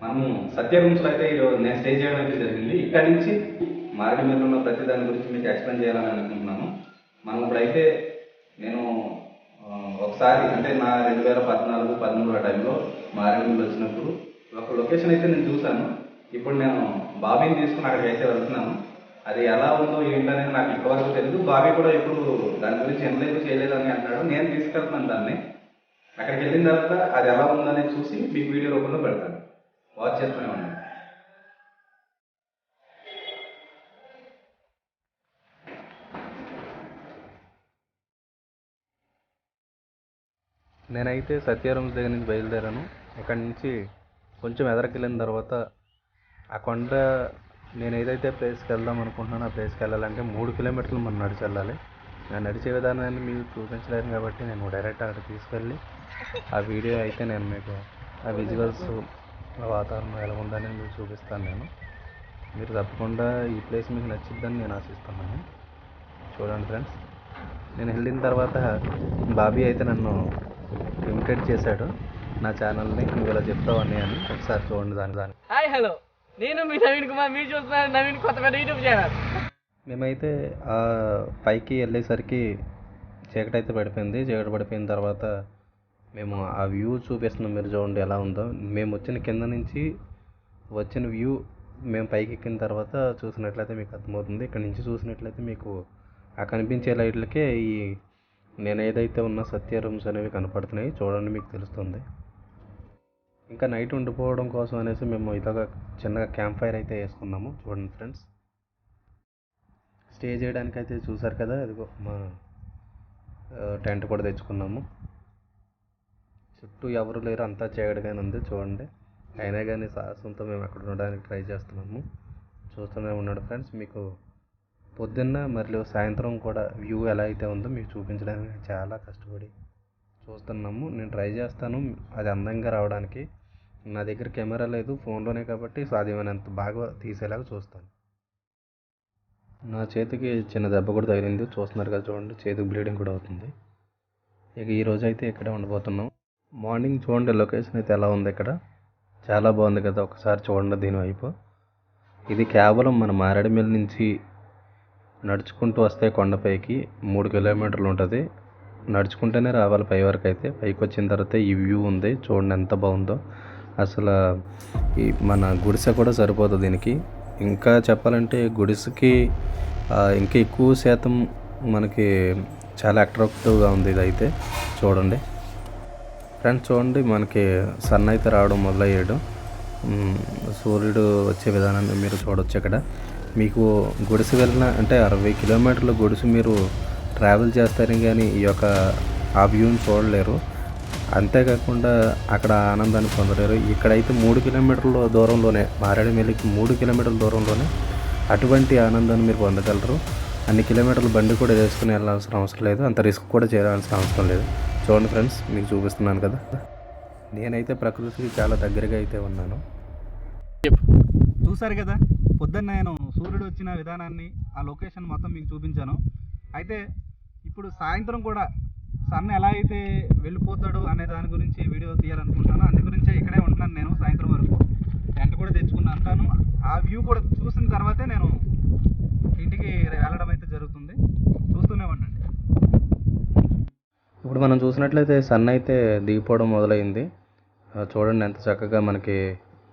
మనము సత్య రూమ్స్లో అయితే ఈరోజు నేను స్టే చేయడం అయితే జరిగింది. ఇక్కడి నుంచి మారేడుమిల్లి ఉన్న ప్రతి దాని గురించి మీకు ఎక్స్ప్లెయిన్ చేయాలని అనుకుంటున్నాను. మనం ఇప్పుడైతే నేను ఒకసారి అంటే నా రెండు వేల పద్నాలుగు పదమూడు ఆ టైంలో మారేడుమిల్లి వచ్చినప్పుడు ఒక లొకేషన్ అయితే నేను చూశాను. ఇప్పుడు నేను బాబీని తీసుకుని అక్కడికి అయితే వెళ్తున్నాను. అది ఎలా ఉందో ఏంటనేది నాకు ఇప్పటివరకు తెలియదు బాబీ కూడా ఎప్పుడు దాని గురించి ఎంతైపు చేయలేదు అని అంటాడు నేను తీసుకెళ్తున్నాను దాన్ని. అక్కడికి వెళ్ళిన తర్వాత అది ఎలా ఉందనేది చూసి మీకు వీడియో రూపంలో పెడతాను. వాచ్ చేస్తూనే ఉన్నాం నేనైతే సత్యారూమ్స్ దగ్గర నుంచి బయలుదేరాను. అక్కడి నుంచి కొంచెం ఎదరకెళ్ళిన తర్వాత ఆ కొండ నేను ఏదైతే ప్లేస్కి వెళ్దాం అనుకుంటున్నానో ఆ ప్లేస్కి వెళ్ళాలంటే మూడు కిలోమీటర్లు మనం నడిచి వెళ్ళాలి. నేను నడిచే విధానాన్ని మీరు చూపించలేరు కాబట్టి నేను డైరెక్ట్ అక్కడ తీసుకెళ్ళి ఆ వీడియో అయితే నేను మీకు ఆ విజువల్స్ వాతావరణం ఎలా ఉందని మీకు చూపిస్తాను నేను. మీరు తప్పకుండా ఈ ప్లేస్ మీకు నచ్చిద్దని నేను ఆశిస్తున్నాను. చూడండి ఫ్రెండ్స్ నేను వెళ్ళిన తర్వాత బాబీ అయితే నన్ను ఇమిటేట్ చేశాడు. నా ఛానల్ని నువ్వు ఇలా చెప్తావని అని ఒకసారి చూడండి దాని దాని. Hi hello. నేను మీ నవీన్ కుమార్ మీరు చూస్తున్నారు నవీన్ కొత్తపేట యూట్యూబ్ ఛానల్. మేమైతే ఆ పైకి వెళ్ళేసరికి చీకటి అయితే పడిపోయింది. చీకటి పడిపోయిన తర్వాత మేము ఆ వ్యూ చూపిస్తున్నాం మీరు చూడండి ఎలా ఉందో. మేము వచ్చిన కింద నుంచి వచ్చిన వ్యూ మేము పైకి ఎక్కిన తర్వాత చూసినట్లయితే మీకు అర్థమవుతుంది. ఇక్కడ నుంచి చూసినట్లయితే మీకు ఆ కనిపించే లైట్లకే ఈ నేను ఏదైతే ఉన్న సత్య రూమ్స్ అనేవి కనపడుతున్నాయి. చూడండి మీకు తెలుస్తుంది. ఇంకా నైట్ ఉండిపోవడం కోసం అనేసి మేము ఇలాగ చిన్నగా క్యాంప్ ఫైర్ అయితే వేసుకున్నాము. చూడండి ఫ్రెండ్స్. స్టే చేయడానికి అయితే చూసారు కదా అదిగో మా టెంట్ కూడా తెచ్చుకున్నాము. చుట్టూ ఎవరు లేరు అంతా చీకటిగానే ఉంది చూడండి. అయినా కానీ సాహసంతో మేము అక్కడ ఉండడానికి ట్రై చేస్తున్నాము. చూస్తూనే ఉన్నాడు ఫ్రెండ్స్. మీకు పొద్దున్న మరియు సాయంత్రం కూడా వ్యూ ఎలా అయితే ఉందో మీకు చూపించడానికి చాలా కష్టపడి చూస్తున్నాము. నేను ట్రై చేస్తాను. అది అందంగా రావడానికి. నా దగ్గర కెమెరా లేదు ఫోన్లోనే కాబట్టి సాధ్యమైనంత బాగా తీసేలాగా చూస్తాను. నా చేతికి చిన్న దెబ్బ కూడా తగిలింది. చూస్తున్నారు కదా చూడండి చేతికి బ్లీడింగ్ కూడా అవుతుంది. ఇక ఈరోజు అయితే ఇక్కడే ఉండబోతున్నాం. మార్నింగ్ చూడండి లొకేషన్ అయితే ఎలా ఉంది ఇక్కడ. చాలా బాగుంది కదా ఒకసారి చూడండి దీని వైపు. ఇది కేవలం మన మారేడుమిల్లి నుంచి నడుచుకుంటూ వస్తే కొండపైకి మూడు కిలోమీటర్లు ఉంటుంది. నడుచుకుంటేనే రావాలి పై వరకు అయితే. పైకి వచ్చిన తర్వాత ఈ వ్యూ ఉంది చూడండి ఎంత బాగుందో. అసలు ఈ మన గుడిసె కూడా సరిపోతుంది దీనికి. ఇంకా చెప్పాలంటే గుడిసెకి ఇంకా ఎక్కువ శాతం మనకి చాలా అట్రాక్టివ్గా ఉంది ఇదైతే. చూడండి. ఫ్రెండ్స్ చూడండి మనకి సన్ అయితే రావడం మొదలయ్యాడు. సూర్యుడు వచ్చే విధానాన్ని మీరు చూడొచ్చు ఇక్కడ. మీకు గుడిసె వెళ్ళిన అంటే అరవై కిలోమీటర్ల గుడిసె మీరు ట్రావెల్ చేస్తారు కానీ ఈ యొక్క ఆ వ్యూని చూడలేరు. అంతేకాకుండా అక్కడ ఆనందాన్ని పొందలేరు. ఇక్కడైతే మూడు కిలోమీటర్ల దూరంలోనే మారేడుమిల్లికి మూడు కిలోమీటర్ల దూరంలోనే అటువంటి ఆనందాన్ని మీరు పొందగలరు. అన్ని కిలోమీటర్ల బండి కూడా వేసుకుని వెళ్ళాల్సిన అవసరం లేదు. అంత రిస్క్ కూడా చేయాల్సిన అవసరం లేదు. చూడండి ఫ్రెండ్స్ మీకు చూపిస్తున్నాను కదా. నేనైతే ప్రకృతికి చాలా దగ్గరగా అయితే ఉన్నాను. చూసారు కదా పొద్దున్న నేను సూర్యుడు వచ్చిన విధానాన్ని ఆ లొకేషన్ మొత్తం మీకు చూపించాను. అయితే ఇప్పుడు సాయంత్రం కూడా సన్ ఎలా అయితే వెళ్ళిపోతాడు అనే దాని గురించి వీడియో తీయాలనుకుంటున్నాను. అందు గురించే ఇక్కడే ఉంటున్నాను నేను సాయంత్రం వరకు. టెంట్ కూడా తెచ్చుకుని అంటాను ఆ వ్యూ కూడా చూసిన తర్వాతే నేను ఇంటికి వెళ్ళడం అయితే జరుగుతుంది. చూస్తూనే ఉండండి. ఇప్పుడు మనం చూసినట్లయితే సన్ అయితే దిగిపోవడం మొదలైంది. చూడండి ఎంత చక్కగా మనకి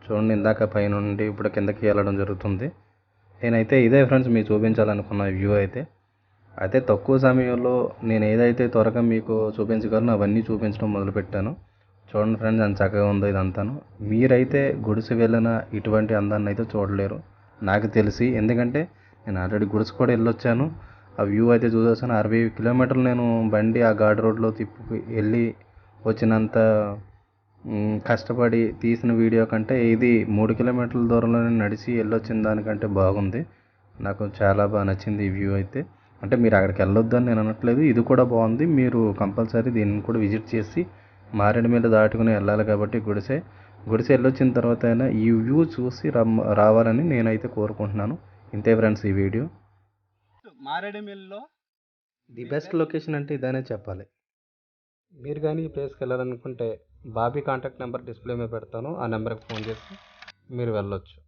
చూడండి ఇందాక పైనుండి ఇప్పుడు కిందకి వెళ్ళడం జరుగుతుంది. నేనైతే ఇదే ఫ్రెండ్స్ మీకు చూపించాలనుకున్న వ్యూ అయితే. అయితే తక్కువ సమయంలో నేను ఏదైతే త్వరగా మీకు చూపించగలను అవన్నీ చూపించడం మొదలుపెట్టాను. చూడండి ఫ్రెండ్స్ ఎంత చక్కగా ఉందో ఇదంతాను. మీరైతే గుడిసి వెళ్ళిన ఇటువంటి అందాన్ని అయితే చూడలేరు. నాకు తెలిసి ఎందుకంటే నేను ఆల్రెడీ గుడిసి కూడా వెళ్ళొచ్చాను. ఆ వ్యూ అయితే చూసేసాను అరవై కిలోమీటర్లు నేను బండి ఆ ఘాట్ రోడ్లో తిప్పి వెళ్ళి వచ్చినంత కష్టపడి తీసిన వీడియో కంటే ఇది మూడు కిలోమీటర్ల దూరంలోనే నడిచి వెళ్ళొచ్చిన దానికంటే బాగుంది. నాకు చాలా బాగా నచ్చింది ఈ వ్యూ అయితే. అంటే మీరు అక్కడికి వెళ్ళొద్దని నేను అనట్లేదు ఇది కూడా బాగుంది. మీరు కంపల్సరీ దీన్ని కూడా విజిట్ చేసి మారేడుమిల్లి దాటుకుని వెళ్ళాలి కాబట్టి గుడిసె గుడిసె వెళ్ళొచ్చిన తర్వాత అయినా ఈ వ్యూ చూసి రమ్ రావాలని నేనైతే కోరుకుంటున్నాను. ఇంతే ఫ్రెండ్స్ ఈ వీడియో. మారేడుమిల్లిలో ది బెస్ట్ లొకేషన్ అంటే ఇదనే చెప్పాలి. మీరు కానీ ఈ ప్లేస్కి వెళ్ళాలనుకుంటే బాబీ కాంటాక్ట్ నెంబర్ డిస్ప్లే మీద పెడతాను. ఆ నెంబర్కి ఫోన్ చేసి మీరు వెళ్ళొచ్చు.